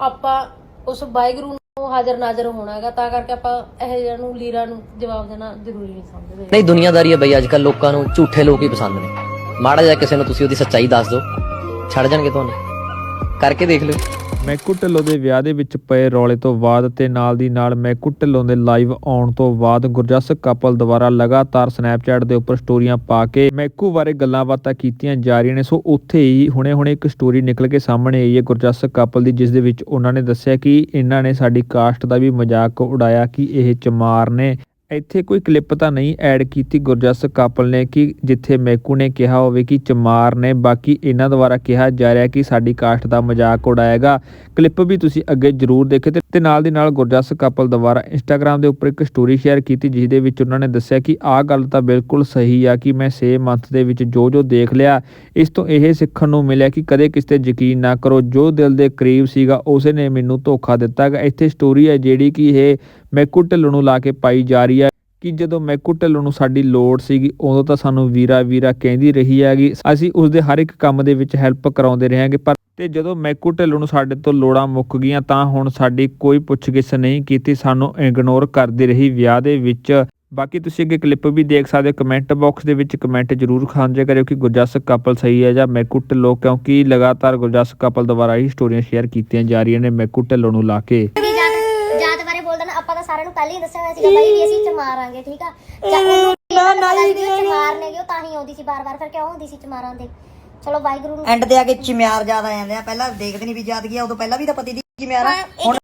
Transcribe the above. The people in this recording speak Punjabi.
ਆਪਾਂ ਉਸ ਵਾਹਿਗੁਰੂ ਨੂੰ ਹਾਜ਼ਰ ਨਾਜ਼ਰ ਹੋਣਾ ਤਾਂ ਕਰਕੇ ਆਪਾਂ ਇਹ ਜਿਹਾ ਨੂੰ, ਲੀਰਾ ਨੂੰ ਜਵਾਬ ਦੇਣਾ ਜ਼ਰੂਰੀ ਨਹੀਂ ਸਮਝਦੇ। ਨਹੀਂ, ਦੁਨੀਆਦਾਰੀ ਹੈ ਬਈ ਅੱਜ ਕੱਲ ਲੋਕਾਂ ਨੂੰ ਝੂਠੇ ਲੋਕ ਹੀ ਪਸੰਦ ਨੇ। ਮਾੜਾ ਜਿਹਾ ਕਿਸੇ ਨੂੰ ਤੁਸੀਂ ਉਹਦੀ ਸੱਚਾਈ ਦੱਸ ਦਿਓ। ਛੱਡ ਜਾਣਗੇ ਤੁਹਾਨੂੰ। ਕਰਕੇ ਦੇਖ ਲਿਓ। ਮੈਕੂ ਢਿੱਲੋਂ ਦੇ ਵਿਆਹ ਦੇ ਵਿੱਚ ਪਏ ਰੌਲੇ ਤੋਂ ਬਾਅਦ ਤੇ ਨਾਲ ਦੀ ਨਾਲ ਮੈਕੂ ਢਿੱਲੋਂ ਦੇ ਲਾਈਵ ਆਉਣ ਤੋਂ ਬਾਅਦ ਗੁਰਜਸ ਕਪਲ ਦੁਆਰਾ ਲਗਾਤਾਰ ਸਨੈਪਚੈਟ ਦੇ ਉੱਪਰ ਸਟੋਰੀਆਂ ਪਾ ਕੇ ਮੈਕੂ ਬਾਰੇ ਗੱਲਾਂ ਬਾਤਾਂ ਕੀਤੀਆਂ ਜਾ ਰਹੀਆਂ ਨੇ। ਸੋ ਉੱਥੇ ਹੀ ਹੁਣੇ-ਹੁਣੇ ਇੱਕ ਸਟੋਰੀ ਨਿਕਲ ਕੇ ਸਾਹਮਣੇ ਆਈ ਹੈ ਗੁਰਜਸ ਕਪਲ ਦੀ, ਜਿਸ ਦੇ ਵਿੱਚ ਉਹਨਾਂ ਨੇ ਦੱਸਿਆ ਕਿ ਇਹਨਾਂ ਨੇ ਸਾਡੀ ਕਾਸਟ ਦਾ ਵੀ ਮਜ਼ਾਕ ਉਡਾਇਆ ਕਿ ਇਹ ਚਮਾਰ ਨੇ। ਇੱਥੇ ਕੋਈ ਕਲਿੱਪ ਤਾਂ ਨਹੀਂ ਐਡ ਕੀਤੀ, ਗੁਰਜਸ ਕਾਪਲ ਨੇ ਕਿ ਜਿੱਥੇ ਮੈਕੂ ਨੇ ਕਿਹਾ ਹੋਵੇ ਕਿ ਚਮਾਰ ਨੇ, ਬਾਕੀ ਇਹਨਾਂ ਦੁਆਰਾ ਕਿਹਾ ਜਾ ਰਿਹਾ ਕਿ ਸਾਡੀ ਕਾਸਟ ਦਾ ਮਜ਼ਾਕ ਉਡਾਏਗਾ। ਕਲਿੱਪ ਵੀ ਤੁਸੀਂ ਅੱਗੇ ਜ਼ਰੂਰ ਦੇਖੇ ਤੇ ਤੇ ਨਾਲ ਦੀ ਨਾਲ ਗੁਰਜਸ ਕਪਲ ਦੁਆਰਾ ਇੰਸਟਾਗ੍ਰam ਦੇ ਉੱਪਰ ਇੱਕ ਸਟੋਰੀ ਸ਼ੇਅਰ ਕੀਤੀ ਜਿਸ ਦੇ ਵਿੱਚ ਉਹਨਾਂ ਨੇ ਦੱਸਿਆ ਕਿ ਆਹ ਗੱਲ ਤਾਂ ਬਿਲਕੁਲ ਸਹੀ ਆ ਕਿ ਮੈਂ 6 ਮੰਥ ਦੇ ਵਿੱਚ ਜੋ ਜੋ ਦੇਖ ਲਿਆ, ਇਸ ਤੋਂ ਇਹ ਸਿੱਖਣ ਨੂੰ ਮਿਲਿਆ ਕਿ ਕਦੇ ਕਿਸੇ ਤੇ ਯਕੀਨ ਨਾ ਕਰੋ, ਜੋ ਦਿਲ ਦੇ ਕਰੀਬ ਸੀਗਾ ਉਸੇ ਨੇ ਮੈਨੂੰ ਧੋਖਾ ਦਿੱਤਾ ਗਾ। ਇੱਥੇ ਸਟੋਰੀ ਹੈ ਜਿਹੜੀ ਕਿ ਇਹ ਮੈਕੂ ਢਿੱਲੋਂ ਨੂੰ ਲਾ ਕੇ ਪਾਈ ਜਾ ਰਹੀ ਹੈ ਕਿ ਜਦੋਂ ਮੈਕੂ ਢਿੱਲੋਂ ਨੂੰ ਸਾਡੀ ਲੋੜ ਸੀਗੀ, ਉਦੋਂ ਤਾਂ ਸਾਨੂੰ ਵੀਰਾ ਵੀਰਾ ਕਹਿੰਦੀ ਰਹੀ ਹੈਗੀ। ਅਸੀਂ ਉਸ ਦੇ ਹਰ ਇੱਕ ਕੰਮ ਦੇ ਵਿੱਚ ਹੈਲਪ ਕਰਾਉਂਦੇ ਰਹਾਂਗੇ ਪਰ ਤੇ ਜਦੋਂ ਮੈਕੂ ਢਿੱਲੋਂ ਨੂੰ ਸਾਡੇ ਤੋਂ ਲੋੜਾਂ ਮੁੱਕ ਗਈਆਂ, ਤਾਂ ਹੁਣ ਸਾਡੀ ਕੋਈ ਪੁੱਛਗਿੱਛ ਨਹੀਂ ਕੀਤੀ, ਸਾਨੂੰ ਇਗਨੋਰ ਕਰਦੀ ਰਹੀ ਵਿਆਹ ਦੇ ਵਿੱਚ। ਬਾਕੀ ਤੁਸੀਂ ਅੱਗੇ ਕਲਿੱਪ ਵੀ ਦੇਖ ਸਕਦੇ ਹੋ ਕਮੈਂਟ ਬਾਕਸ ਦੇ ਵਿੱਚ ਕਮੈਂਟ ਜ਼ਰੂਰ ਸਾਂਝੇ ਕਰਿਓ ਕਿ ਗੁਰਜਸ ਕਪਲ ਸਹੀ ਹੈ ਜਾਂ ਮੈਕੂ ਢਿੱਲੋਂ ਕਿਉਂਕਿ ਲਗਾਤਾਰ ਗੁਰਜਸ ਕਪਲ ਦੁਆਰਾ ਹੀ ਸਟੋਰੀਆਂ ਸ਼ੇਅਰ ਕੀਤੀਆਂ ਜਾ ਰਹੀਆਂ ਨੇ ਮੈਕੂ ਢਿੱਲੋਂ ਨੂੰ ਲਾ ਕੇ ਵੀ ਜਾਤ ਜਾਤ ਬਾਰੇ ਬੋਲਦਾ ਨਾ ਆਪਾਂ ਤਾਂ ਸਾਰਿਆਂ ਨੂੰ ਪਹਿਲਾਂ ਹੀ ਦੱਸਿਆ ਹੋਇਆ ਸੀਗਾ ਬਾਈ ਵੀ ਅਸੀਂ ਚਮਾਰਾਂਗੇ ਠੀਕ ਆ? ਜਾਂ ਉਹਨੂੰ ਨਾ ਨਹੀਂ ਚਮਾਰ ਨੇਗੇ ਉਹ ਤਾਂ ਹੀ ਆਉਂਦੀ ਸੀ ਬਾਰ-ਬਾਰ ਫਿਰ ਕਿਉਂ ਆਉਂਦੀ ਸੀ ਚਮਾਰਾਂ ਦੇ? ਚਲੋ ਵਾਹਿਗੁਰੂ ਨੂੰ ਐਂਡ ਤੇ ਆ ਕੇ ਚਿਮਿਆਰ ਜ਼ਿਆਦਾ ਆ ਜਾਂਦੇ ਆ। ਪਹਿਲਾਂ ਦੇਖਦੇ ਨਹੀਂ ਵੀ ਜਾਦ ਗਿਆ ਉਦੋਂ ਪਹਿਲਾਂ ਵੀ ਤਾਂ ਪਤੀ ਦੀ ਚਿਮਿਆਰ ਆ। ਹੁਣ